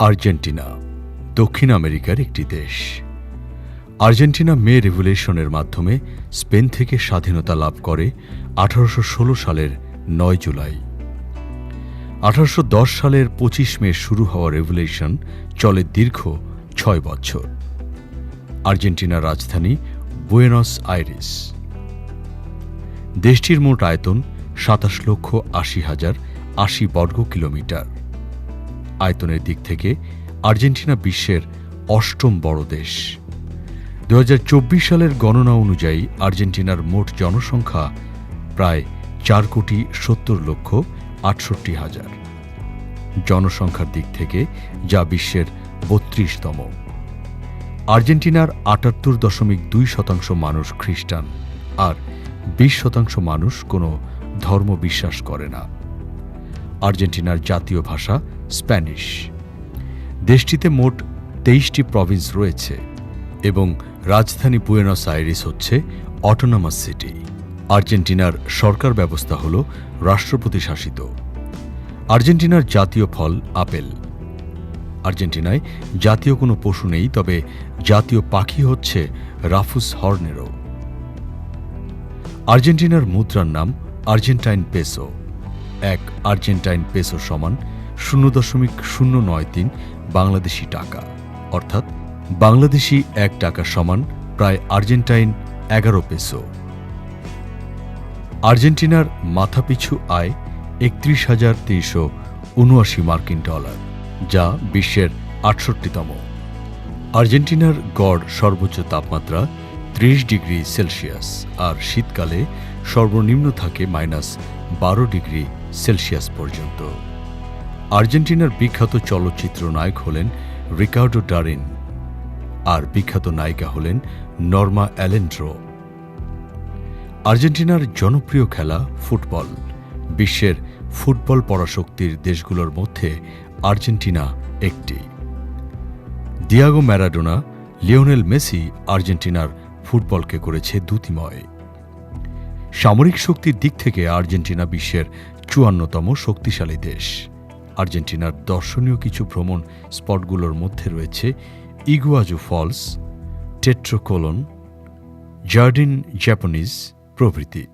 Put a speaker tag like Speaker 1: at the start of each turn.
Speaker 1: Argentina, দক্ষিণ আমেরিকার একটি দেশ। আর্জেন্টিনা মে রেভুলেশনের মাধ্যমে স্পেন থেকে স্বাধীনতা লাভ করে আঠারোশো ষোলো সালের নয় জুলাই। আঠারোশ দশ সালের পঁচিশ মে শুরু হওয়া রেভুলেশন চলে দীর্ঘ ছয় বছর। আর্জেন্টিনার রাজধানী বুয়েনস আইরিস। দেশটির মোট আয়তন সাতাশ লক্ষ আশি হাজার আশি বর্গ কিলোমিটার আয়তনের দিক থেকে আর্জেন্টিনা বিশ্বের অষ্টম বড় দেশ। দু হাজার চব্বিশ সালের গণনা অনুযায়ী আর্জেন্টিনার মোট জনসংখ্যা প্রায় চার কোটি সত্তর লক্ষ আটষট্টি হাজার। জনসংখ্যার দিক থেকে যা বিশ্বের বত্রিশতম। আর্জেন্টিনার আটাত্তর দশমিক দুই শতাংশ মানুষ খ্রিস্টান আর বিশ শতাংশ মানুষ কোনো ধর্ম বিশ্বাস করে না। আর্জেন্টিনার জাতীয় ভাষা স্প্যানিশ। দেশটিতে মোট তেইশটি প্রভিন্স রয়েছে এবং রাজধানী বুয়েনস আইরিস হচ্ছে অটোনমাস সিটি। আর্জেন্টিনার সরকার ব্যবস্থা হল রাষ্ট্রপতি শাসিত। আর্জেন্টিনার জাতীয় ফল আপেল। আর্জেন্টিনায় জাতীয় কোনো পশু নেই, তবে জাতীয় পাখি হচ্ছে রাফুস হর্নেরো। আর্জেন্টিনার মুদ্রার নাম আর্জেন্টাইন পেসো। এক আর্জেন্টাইন পেসো সমান শূন্য দশমিক শূন্য নয় তিন বাংলাদেশি টাকা। অর্থাৎ বাংলাদেশি এক টাকা সমান প্রায় আর্জেন্টাইন এগারো পেসো। আর্জেন্টিনার মাথাপিছু আয় একত্রিশ হাজার তিনশো উনআশি মার্কিন ডলার, যা বিশ্বের আটষট্টিতম। আর্জেন্টিনার গড় সর্বোচ্চ তাপমাত্রা ত্রিশ ডিগ্রি সেলসিয়াস, আর শীতকালে সর্বনিম্ন থাকে মাইনাস বারো ডিগ্রি সেলসিয়াস পর্যন্ত। আর্জেন্টিনার বিখ্যাত চলচ্চিত্র নায়ক হলেন রিকার্ডো ডারিন আর বিখ্যাত নায়িকা হলেন নর্মা অ্যালেন্ড্রো। আর্জেন্টিনার জনপ্রিয় খেলা ফুটবল। বিশ্বের ফুটবল পরাশক্তির দেশগুলোর মধ্যে আর্জেন্টিনা একটি। দিয়াগো ম্যারাডোনা, লিওনেল মেসি আর্জেন্টিনার ফুটবলকে করেছে দ্যুতিময় সামরিক শক্তির দিক থেকে আর্জেন্টিনা বিশ্বের চুয়ান্নতম শক্তিশালী দেশ। আর্জেন্টিনার দর্শনীয় কিছু ভ্রমণ স্পটগুলোর মধ্যে রয়েছে Iguazu falls, Teatro Colon, Jardin Japanese প্রভৃতি।